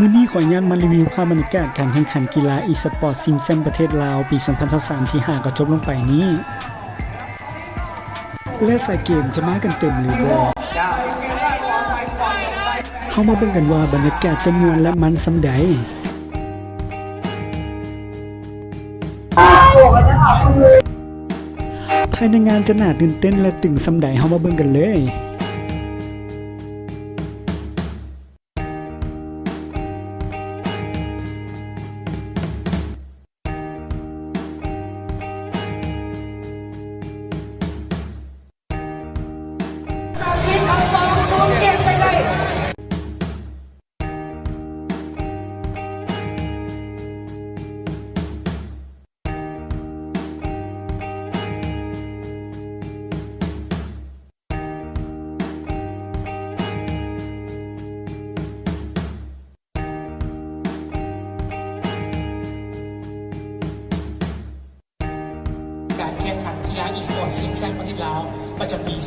มื้อนี้ขออนุญาตมารีวิวภาพบรรยากาศการแข่งขันกีฬาอีสปอร์ตซิงแซมประเทศลาวปี 2023 ที่5ก็จบลงไปนี้ และสายเกมจะมากันเต็มหรือบ่เฮามาเบิ่งกันว่าบรรยากาศจะมวนและมันสำใดภายในงานจะน่าตื่นเต้นและตึงสำใดเฮามาเบิ่งกันเลย อีสปอร์ตซิงแซงประเทศลาวประจำปี 2023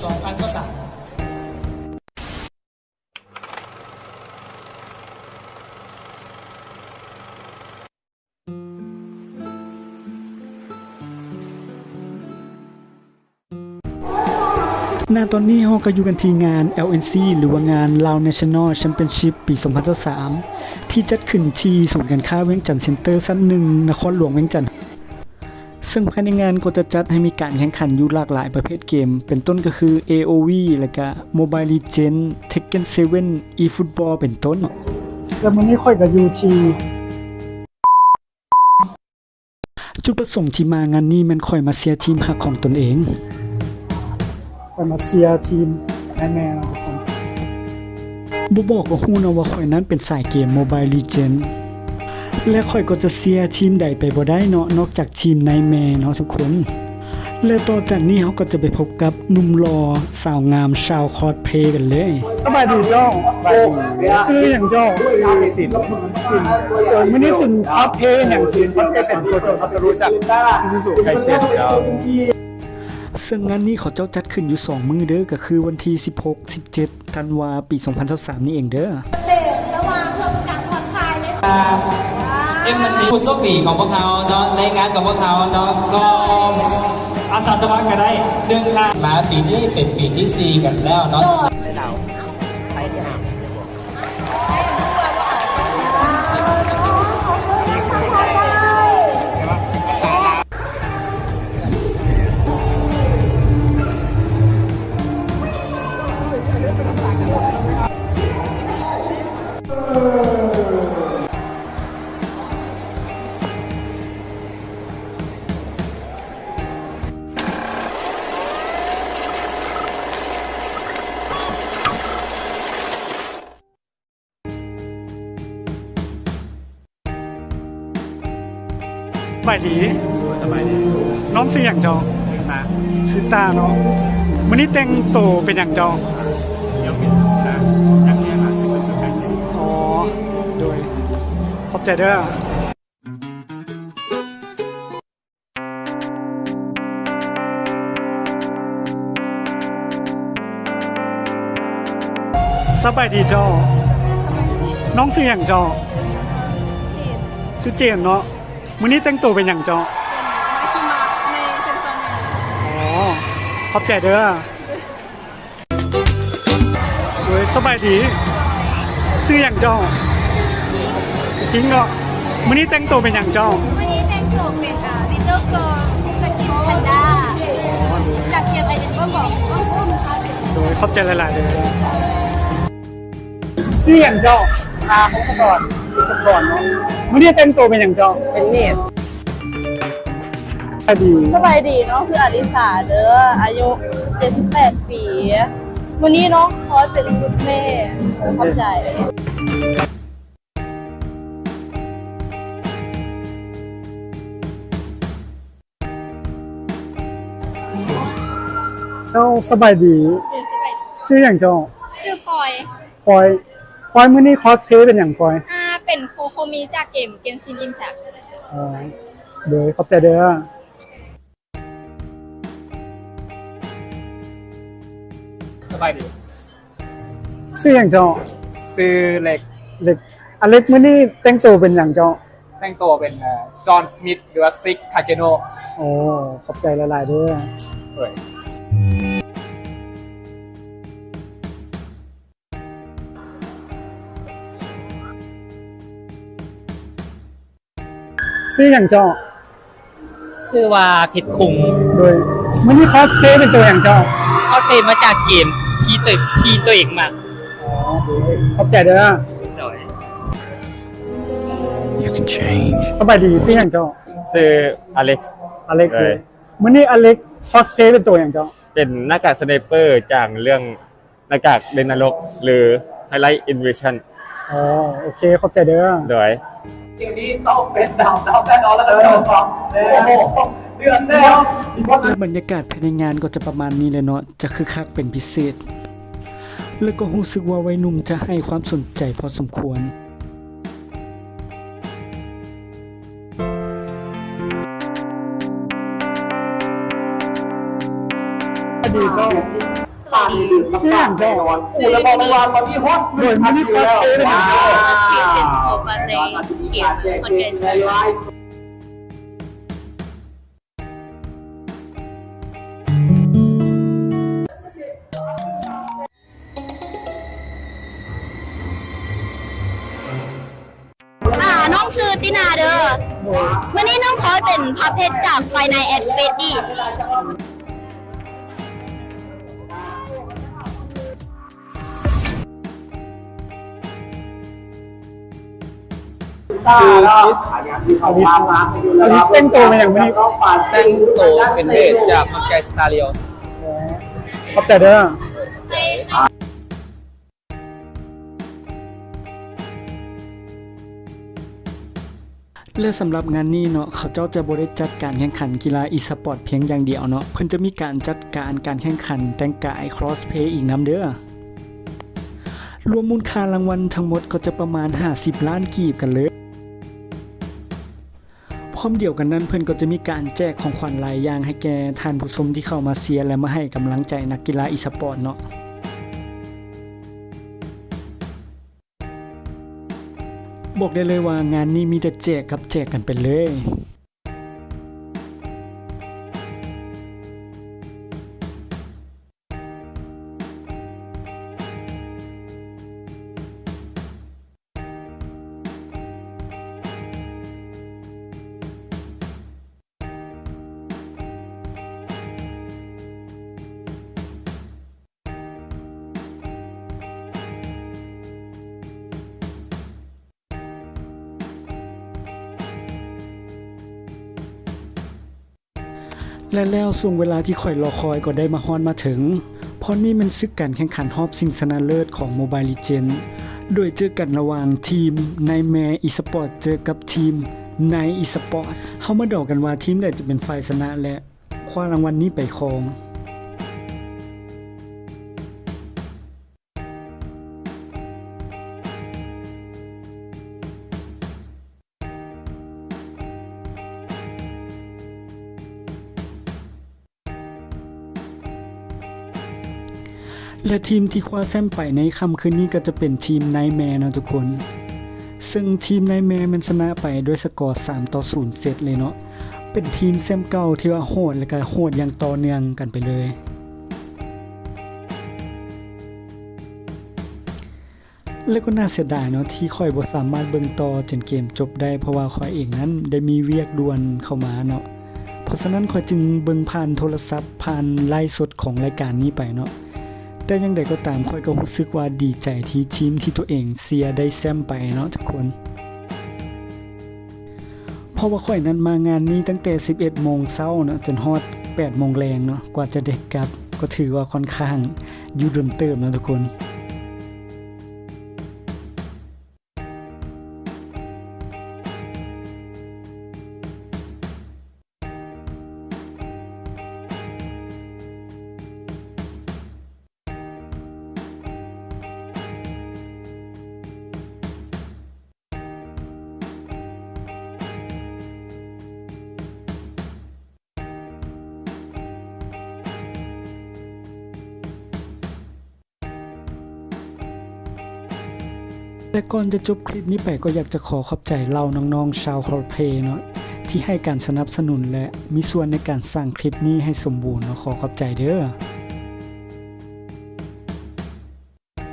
ณตอนนี้เราก็อยู่กันที่งาน LNC หรือว่างาน Lao National Championship ปี 2023ที่จัดขึ้นที่ศูนย์การค้าเวียงจันทร์เซ็นเตอร์ชั้นหนึ่งนครหลวงเวียงจันทร์ ซึ่งภายในงานก็จะจัดให้มีการแข่งขันอยู่หลากหลายประเภทเกม เป็นต้นก็คือ AOV แล้วก็ Mobile Legends Tekken 7 eFootball เป็นต้น แล้วมันนี้ค่อยกับยูทีจุดประสงค์ที่มางานนี้มันค่อยมาเชียร์ทีมหักของตนเองคอยมาเชียร์ทีมแม่ๆนะทุกคนบ่บอกก็ฮู้นะว่าข่อยนั้นเป็นสายเกม Mobile Legends และข่อยก็จะเสียร์ทีมใดไปบ่ได้เนาะนอกจากทีมนายแม่เนาะทุกคน และต่อจากนี้เขาก็จะไปพบกับหนุ่มรอสาวงามชาวคอสเพลย์กันเลย สบายดีเจ้าสบายดีซื้ออย่างเจ้าสินสินเออไม่ได้สินอัพเพย์อย่างสินอัพเพย์เป็นตัวเจ้าสัตรู้จักซูซูไคเซ็นเจ้าซึ่งงานนี้เขาเจ้าจัดขึ้นอยู่ 2 มือเด้อก็คือวันที่ 16 17ธันวาปี 2023 นี่เองเด้อเตะระวังเพื่อเป็นการผ่อนคลายใน เอ็มมันมีผู้โชคดีของพวกเขาเนาะในงานของพวกเขาเนาะก็อาสาสมัครก็ได้เรื่องค่ามาปีนี้เป็นปีที่สี่กันแล้วเนาะส บายดีสบายดีน้องซื้ออย่างเจ้าตาซื้อตาเนาะวันนี้แต่งโตวเป็นอย่างเจ้าเดี๋ยวเป็นสุดนะจากนี้มาซื้อสุดไคเซ็นอ๋อโดยขอบใจเด้อสบายดีเจ้าน้องซื้ออย่างเจ้าซื้อเจนเนาะ มื้อนี้แต่งตัวเป็นอย่างเจ้าอ๋อขอบใจเด้อโอ้ยสบายดีซื้ออย่างเจ้าจริงเนาะมื้อนี้แต่งตัวเป็นอย่างเจ้าวันนี้แต่งตัวเป็นอ่าลิตเติ้ลเกิร์ลสกินแพนด้าจากเกมไอเดนติตี้โดยขอบใจหลายๆเด้อซื้ออย่างเจ้าตาของสกอ นก่อนเนาะมื้อนี้แต่งตัวเป็นอย่างเจ้าเป็นเนตรสบายดีสบายดีน้องชื่ออลิสาเด้ออายุ 78 ปี วันนี้น้องคอสเป็นชุดแม่ขอบใจเจ้าสบายดีซื้ออย่างเจ้าชื่อพลอยพลอยพลอยมื้อนี้คอสเพลย์เป็นอย่างพลอย มิจากเกมเกนซินอิมแพคอ๋อเดี๋ยวขอบใจเด้อสบายดีซื้ออย่างเจ้าซื้อเหล็กเด็กอเล็กมื้อนี้แต่งตัวเป็นอย่างเจ้าแต่งตัวเป็นจอห์นสมิธหรือว่าซิกทาเกโนโอ้ขอบใจหลายๆเด้วยเอ้ย ซื้ออย่างเจ้าชื่อว่าเพชรคุงโดยมื้อนี้คอสเพลย์เป็นตัวอย่างเจ้าเขาเตมมาจากเกมที่ตึกที่ตัวเองมาอ๋อโดยขอบใจเด้อโดยสบายดีซื้ออย่างเจ้าชื่ออเล็กซ์ อเล็กเอ้ยมื้อนี้อเล็กคอสเพลย์เป็นตัวอย่างเจ้าเป็นหน้ากากสไนเปอร์จากเรื่องหน้ากากเดนนรกหรือ Highlight Invasion อ๋อโอเคขอบใจเด้อ โดย ทีนี้ต้องเป็นดาวดาวแน่นอนแล้วกันครับผมโอ้โหเดือนแน่ที่ว่าบรรยากาศภายในงานก็จะประมาณนี้เลยเนาะจะคือคักเป็นพิเศษ แล้วก็รู้สึกว่าวัยหนุ่มจะให้ความสนใจพอสมควรดีเจ้าซื้ออย่างเจ้ากูจะบอกว่าตอนนี้ฮอตโดยมื้อนี้คอสเพลย์เป็นอย่างเจ้าเป็นโชว์บันในเกมคอนเกสต์อ่าน้องซื้อตินาเด้อวันนี้น้องคอยเป็นพระเพชรจากไฟในแอดเฟดดี้ ซ่าแล้วอลิสอลิสแต่งตัวเป็นอย่างมื้อนี้แต่งตัวเป็นเพศจากมังกรสตาเลียวขอบใจเด้อและสำหรับงานนี้เนาะเขาเจ้าจะบริจัดการแข่งขันกีฬาอีสปอร์ตเพียงอย่างเดียวเนาะเพิ่นจะมีการจัดการการแข่งขันแต่งกายครอสเพย์อีกนํเด้อรวมมูลค่ารางวัลทั้งหมดก็จะประมาณ 50 ล้านกีบกันเลยพ ร้อมเดียวกันนั้นเพื่อนก็จะมีการแจกของขวัญหลายอย่างให้แก่ท่านผู้ชมที่เข้ามาเชียร์และมาให้กำลังใจนักกีฬาอีสปอร์ตเนาะบอกได้เลยว่างานนี้มีแต่แจกกับแจกกันไปเลย และแล้วส่วงเวลาที่ข่อยรอคอยก็ได้มาฮอนมาถึง เพราะนี่มันซึกการแข่งขันฮอบซิงชนะเลิศของ Mobile Legends โดยเจอกันระหว่างทีมนายแมอีสปอร์ตเจอกับทีมนายอีสปอร์ตเฮามาดอกันว่าทีมใดจะเป็นฝ่ายชนะและคว้ารางวัลนนี้ไปครอง และทีมที่คว้าแชมป์ไปในค่ำคืนนี้ก็จะเป็นทีมไนแมร์นะทุกคน ซึ่งทีมไนแมร์มันชนะไปด้วยสกอร์3ต่อ0เซตเลยเนาะเป็นทีมแชมป์เก่าที่ว่าโหดและก็โหดอย่างต่อเนื่องกันไปเลย แล้วก็น่าเสียดายเนาะที่ค่อยบ่สามารถเบิ่งต่อจนเกมจบได้เพราะว่าค่อยเองนั้นได้มีเวียกด่วนเข้ามาเนาะเพราะฉะนั้นค่อยจึงเบิ่งผ่านโทรศัพท์ผ่านไลฟ์สดของรายการนี้ไปเนาะ แต่ยังไดก็ตามค่อยก็รู้สึกว่าดีใจที่ทีมที่ตัวเองเสียได้แซมไปเนาะทุกคน เพราะว่าค่อยนั้นมางานนี้ตั้งแต่ 11โมงเช้าเนาะจนฮอด8โมงแรงเนาะกว่าจะเด็กกลับก็ถือว่าค่อนข้างยุ่เดิมเติมนะทุกคน แต่ก่อนจะจบคลิปนี้ไปก็อยากจะขอขอบใจเราน้องๆชาวคอร์เพลเนาะที่ให้การสนับสนุนและมีส่วนในการสร้างคลิปนี้ให้สมบูรณ์เนาะขอขอบใจเด้อ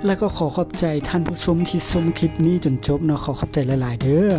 และก็ขอขอบใจท่านผู้ชมที่ชมคลิปนี้จนจบเนาะขอขอบใจหลาย ๆ เด้อ